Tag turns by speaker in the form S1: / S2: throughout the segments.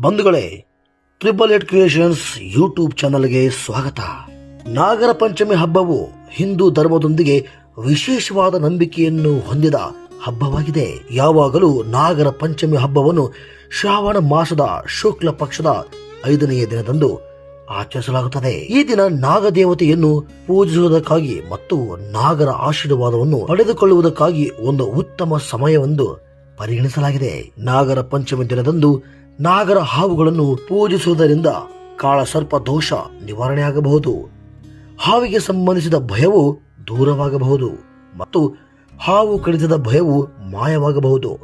S1: ಬಂಧುಗಳೇ triple eight creations YouTube ಚಾನಲ್ಗೆ ಸ್ವಾಗತ. ನಾಗರ ಪಂಚಮಿ ಹಬ್ಬವು ಹಿಂದೂ ಧರ್ಮದೊಂದಿಗೆ ವಿಶೇಷವಾದ ನಂಬಿಕೆಯನ್ನು ಹೊಂದಿದ ಹಬ್ಬವಾಗಿದೆ. ಯಾವಾಗಲೂ ನಾಗರ ಪಂಚಮಿ ಹಬ್ಬವನ್ನು ಶ್ರಾವಣ ಮಾಸದ ಶುಕ್ಲ ಪಕ್ಷದ ಐದನೆಯ ದಿನದಂದು ಆಚರಿಸಲಾಗುತ್ತದೆ. ಈ ದಿನ ನಾಗದೇವತೆಯನ್ನು ಪೂಜಿಸುವುದಕ್ಕಾಗಿ ಮತ್ತು ನಾಗರ ಆಶೀರ್ವಾದವನ್ನು ಪಡೆದುಕೊಳ್ಳುವುದಕ್ಕಾಗಿ ಒಂದು ಉತ್ತಮ ಸಮಯವೆಂದು ಪರಿಗಣಿಸಲಾಗಿದೆ. ನಾಗರ ಪಂಚಮಿ ದಿನದಂದು ನಾಗರ ಹಾವುಗಳನ್ನು ಪೂಜಿಸುವುದರಿಂದ ಕಾಳ ಸರ್ಪ ದೋಷ ನಿವಾರಣೆಯಾಗಬಹುದು. ಹಾವಿಗೆ ಸಂಬಂಧಿಸಿದ ಭಯವು ದೂರವಾಗಬಹುದು ಮತ್ತು ಹಾವು ಕಡಿತದ ಭಯವು ಮಾಯವಾಗಬಹುದು.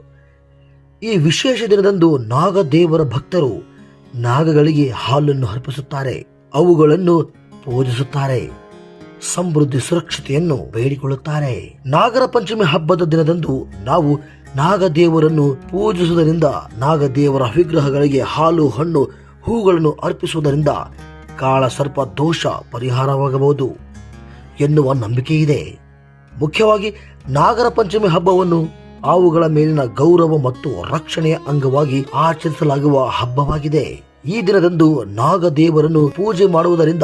S1: ಈ ವಿಶೇಷ ದಿನದಂದು ನಾಗದೇವರ ಭಕ್ತರು ನಾಗಗಳಿಗೆ ಹಾಲನ್ನು ಅರ್ಪಿಸುತ್ತಾರೆ, ಅವುಗಳನ್ನು ಪೂಜಿಸುತ್ತಾರೆ, ಸಮೃದ್ಧಿ ಸುರಕ್ಷತೆಯನ್ನು ಬೇಡಿಕೊಳ್ಳುತ್ತಾರೆ. ನಾಗರ ಪಂಚಮಿ ಹಬ್ಬದ ದಿನದಂದು ನಾವು ನಾಗದೇವರನ್ನು ಪೂಜಿಸುವುದರಿಂದ ನಾಗದೇವರ ವಿಗ್ರಹಗಳಿಗೆ ಹಾಲು, ಹಣ್ಣು, ಹೂಗಳನ್ನು ಅರ್ಪಿಸುವುದರಿಂದ ಕಾಳ ಸರ್ಪ ದೋಷ ಪರಿಹಾರವಾಗಬಹುದು ಎನ್ನುವ ನಂಬಿಕೆ ಇದೆ ಮುಖ್ಯವಾಗಿ ನಾಗರ ಪಂಚಮಿ ಹಬ್ಬವನ್ನು ಅವುಗಳ ಮೇಲಿನ ಗೌರವ ಮತ್ತು ರಕ್ಷಣೆಯ ಅಂಗವಾಗಿ ಆಚರಿಸಲಾಗುವ ಹಬ್ಬವಾಗಿದೆ. ಈ ದಿನದಂದು ನಾಗದೇವರನ್ನು ಪೂಜೆ ಮಾಡುವುದರಿಂದ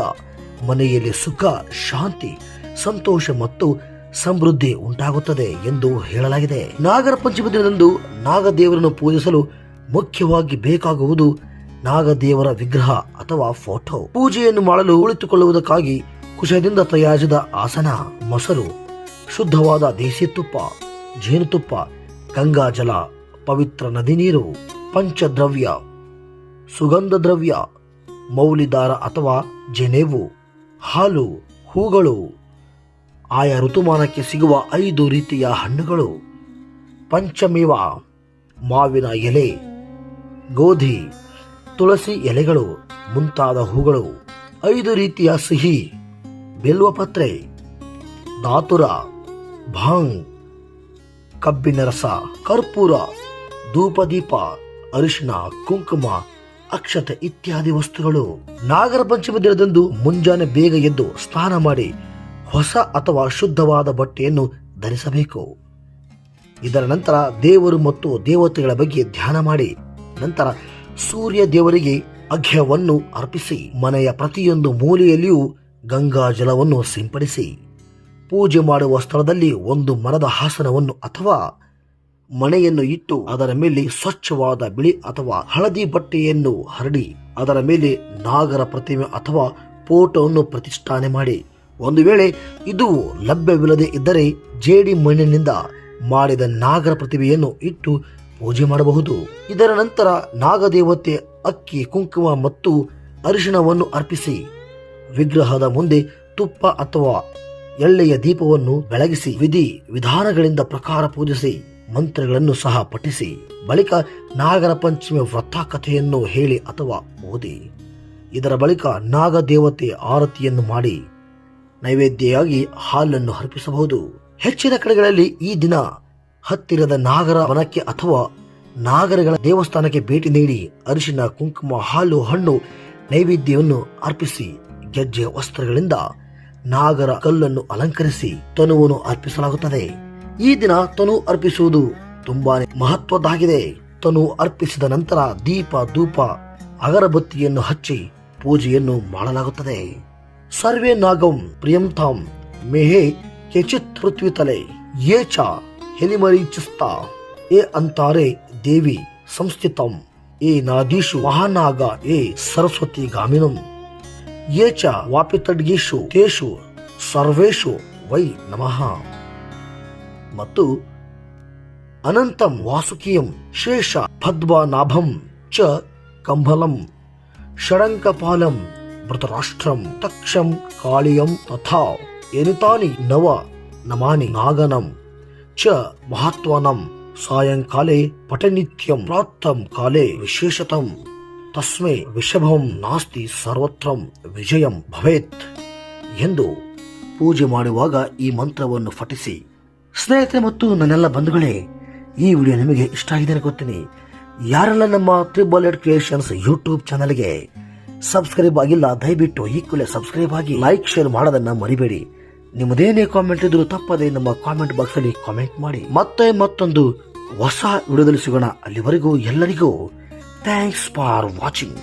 S1: ಮನೆಯಲ್ಲಿ ಸುಖ, ಶಾಂತಿ, ಸಂತೋಷ ಮತ್ತು ಸಮೃದ್ಧಿ ಉಂಟಾಗುತ್ತದೆ ಎಂದು ಹೇಳಲಾಗಿದೆ. ನಾಗರ ಪಂಚಮಿ ದಿನದಂದು ನಾಗದೇವರನ್ನು ಪೂಜಿಸಲು ಮುಖ್ಯವಾಗಿ ಬೇಕಾಗುವುದು ನಾಗದೇವರ ವಿಗ್ರಹ ಅಥವಾ ಫೋಟೋ. ಪೂಜೆಯನ್ನು ಮಾಡಲು ಉಳಿತುಕೊಳ್ಳುವುದಕ್ಕಾಗಿ ಕುಶದಿಂದ ತಯಾರಿಸಿದ ಆಸನ, ಮೊಸರು, ಶುದ್ಧವಾದ ದೇಸಿ ತುಪ್ಪ, ಜೇನುತುಪ್ಪ ಗಂಗಾಜಲ ಪವಿತ್ರ ನದಿ ನೀರು, ಪಂಚದ್ರವ್ಯ, ಸುಗಂಧ ದ್ರವ್ಯ ಮೌಲಿದಾರ ಅಥವಾ ಜೆನೆವು, ಹಾಲು, ಹೂಗಳು. ಆಯಾ ಋತುಮಾನಕ್ಕೆ ಸಿಗುವ ಐದು ರೀತಿಯ ಹಣ್ಣುಗಳು. ಪಂಚಮೇವ, ಮಾವಿನ ಎಲೆ, ಗೋಧಿ, ತುಳಸಿ ಎಲೆಗಳು, ಮುಂತಾದ ಹೂಗಳು. ಐದು ರೀತಿಯ ಸಿಹಿ, ಬೆಲ್ವಪತ್ರೆ ದಾತುರ ಭಾಂಗ್, ಕಬ್ಬಿನ ರಸ, ಕರ್ಪೂರ, ಧೂಪದೀಪ ಅರಿಶಿನ ಕುಂಕುಮ, ಅಕ್ಷತೆ ಇತ್ಯಾದಿ ವಸ್ತುಗಳು. ನಾಗರ ಪಂಚಮಿ ದಿನದಂದು ಮುಂಜಾನೆ ಬೇಗ ಎದ್ದು ಸ್ನಾನ ಮಾಡಿ ಹೊಸ ಅಥವಾ ಶುದ್ಧವಾದ ಬಟ್ಟೆಯನ್ನು ಧರಿಸಬೇಕು. ಇದರ ನಂತರ ದೇವರು ಮತ್ತು ದೇವತೆಗಳ ಬಗ್ಗೆ ಧ್ಯಾನ ಮಾಡಿ, ನಂತರ ಸೂರ್ಯ ದೇವರಿಗೆ ಅಘ್ಯವನ್ನು ಅರ್ಪಿಸಿ, ಮನೆಯ ಪ್ರತಿಯೊಂದು ಮೂಲೆಯಲ್ಲಿಯೂ ಗಂಗಾ ಜಲವನ್ನು ಸಿಂಪಡಿಸಿ, ಪೂಜೆ ಮಾಡುವ ಸ್ಥಳದಲ್ಲಿ ಒಂದು ಮರದ ಹಾಸನವನ್ನು ಅಥವಾ ಮಣೆಯನ್ನು ಇಟ್ಟು ಅದರ ಮೇಲೆ ಸ್ವಚ್ಛವಾದ ಬಿಳಿ ಅಥವಾ ಹಳದಿ ಬಟ್ಟೆಯನ್ನು ಹರಡಿ, ಅದರ ಮೇಲೆ ನಾಗರ ಪ್ರತಿಮೆ ಅಥವಾ ಫೋಟೋವನ್ನು ಪ್ರತಿಷ್ಠಾನೆ ಮಾಡಿ. ಒಂದು ವೇಳೆ ಇದು ಲಭ್ಯವಿಲ್ಲದೆ ಇದ್ದರೆ ಜೇಡಿ ಮಣ್ಣಿನಿಂದ ಮಾಡಿದ ನಾಗರ ಪ್ರತಿಮೆಯನ್ನು ಇಟ್ಟು ಪೂಜೆ ಮಾಡಬಹುದು. ಇದರ ನಂತರ ನಾಗದೇವತೆ ಅಕ್ಕಿ, ಕುಂಕುಮ ಮತ್ತು ಅರಿಶಿಣವನ್ನು ಅರ್ಪಿಸಿ, ವಿಗ್ರಹದ ಮುಂದೆ ತುಪ್ಪ ಅಥವಾ ಎಳ್ಳೆಯ ದೀಪವನ್ನು ಬೆಳಗಿಸಿ, ವಿಧಿ ವಿಧಾನಗಳಿಂದ ಪ್ರಕಾರ ಪೂಜಿಸಿ, ಮಂತ್ರಗಳನ್ನು ಸಹ ಪಠಿಸಿ, ಬಳಿಕ ನಾಗರ ಪಂಚಮಿ ವ್ರತ ಕಥೆಯನ್ನು ಹೇಳಿ ಅಥವಾ ಓದಿ, ಇದರ ಬಳಿಕ ನಾಗದೇವತೆ ಆರತಿಯನ್ನು ಮಾಡಿ ನೈವೇದ್ಯವಾಗಿ ಹಾಲನ್ನು ಅರ್ಪಿಸಬಹುದು. ಹೆಚ್ಚಿನ ಕಡೆಗಳಲ್ಲಿ ಈ ದಿನ ಹತ್ತಿರದ ನಾಗರ ವನಕ್ಕೆ ಅಥವಾ ನಾಗರಗಳ ದೇವಸ್ಥಾನಕ್ಕೆ ಭೇಟಿ ನೀಡಿ ಅರಿಶಿನ, ಕುಂಕುಮ, ಹಾಲು, ಹಣ್ಣು, ನೈವೇದ್ಯವನ್ನು ಅರ್ಪಿಸಿ ಗೆಜ್ಜೆ ವಸ್ತ್ರಗಳಿಂದ ನಾಗರ ಕಲ್ಲನ್ನು ಅಲಂಕರಿಸಿ ತನುವನ್ನು ಅರ್ಪಿಸಲಾಗುತ್ತದೆ. ಈ ದಿನ ತನು ಅರ್ಪಿಸುವುದು ತುಂಬಾನೇ ಮಹತ್ವದ್ದಾಗಿದೆ. ತನು ಅರ್ಪಿಸಿದ ನಂತರ ದೀಪ, ಧೂಪ, ಅಗರಬತ್ತಿಯನ್ನು ಹಚ್ಚಿ ಪೂಜೆಯನ್ನು ಮಾಡಲಾಗುತ್ತದೆ. ಸರ್ವೇ ನಾಗಂ ಪ್ರಿಯಂತಾಂ ಮೇಹೆ ಕೆಚಿತ್ ಪೃಥ್ವಿ ತಲೆ, ಯೇ ಚ ಹೆಲಿಮರೀಚಿಸ್ತ, ಏ ಅಂತಾರೆ ದೇವಿ ಸಂಸ್ಥಿತಂ, ಏ ನಾದೀಶು ಮಹಾನಾಗ, ಏ ಸರಸ್ವತಿ ಗಾಮಿನಂ, ಯೇ ಚ ವಾಪಿತಡ್ಗೀಷು ತೇಷು ಸರ್ವೇಷು ವೈ ನಮಃ. ಮತ್ತು ಅನಂತಂ ವಾಸುಕಿಯಂ ಶೇಷ ಪದ್ಮನಾಭಂ ಚ ಕಂಬಲಂ ಷಡಂಕಪಾಲಂ ಮೃತರಾಷ್ಟ್ರಂ ತಕ್ಷಂ ಕಾಳಿಯಂ ತಥಾ ಎನಿತಾನಿ ನವ ನಮಾನಿ ನಾಗನಂ ಚ ಮಹಾತ್ವನಂ ಸಾಯಂಕಾಲೆ ಪಟನಿತ್ಯಂ ಪ್ರಾತಂ ಕಾಲೆ ವಿಶೇಷತಂ ತಸ್ಮೈ ವಿಷಭಂ ನಾಸ್ತಿ ಸರ್ವತ್ರಂ ವಿಜಯಂ ಭವೇತ್ ಎಂದು ಪೂಜೆ ಮಾಡುವಾಗ ಈ ಮಂತ್ರವನ್ನು ಪಠಿಸಿ. ಸ್ನೇಹಿತರೆ ಮತ್ತು ನನ್ನೆಲ್ಲ ಬಂಧುಗಳೇ, ಈ ವಿಡಿಯೋ ನಿಮಗೆ ಇಷ್ಟ ಆಗಿದೆ ಗೊತ್ತೀನಿ ಯಾರೆಲ್ಲ ನಮ್ಮ ತ್ರಿಬಲ್ ಎಡ್ ಕ್ರಿಯೇಷನ್ಸ್ ಯೂಟ್ಯೂಬ್ ಚಾನಲ್ಗೆ ಸಬ್ಸ್ಕ್ರೈಬ್ ಆಗಿಲ್ಲ, ದಯವಿಟ್ಟು ಈ ಕೂಡಲೇ ಸಬ್ಸ್ಕ್ರೈಬ್ ಆಗಿ ಲೈಕ್ ಶೇರ್ ಮಾಡೋದನ್ನ ಮರಿಬೇಡಿ. ನಿಮ್ಮದೇನೇ ಕಾಮೆಂಟ್ ಇದ್ರು ತಪ್ಪದೆ ನಮ್ಮ ಕಾಮೆಂಟ್ ಬಾಕ್ಸ್ ಅಲ್ಲಿ ಕಾಮೆಂಟ್ ಮಾಡಿ. ಮತ್ತೆ ಮತ್ತೊಂದು ಹೊಸ ವಿಡಿಯೋದಲ್ಲಿ ಸಿಗೋಣ. ಅಲ್ಲಿವರೆಗೂ ಎಲ್ಲರಿಗೂ ಥ್ಯಾಂಕ್ಸ್ ಫಾರ್ ವಾಚಿಂಗ್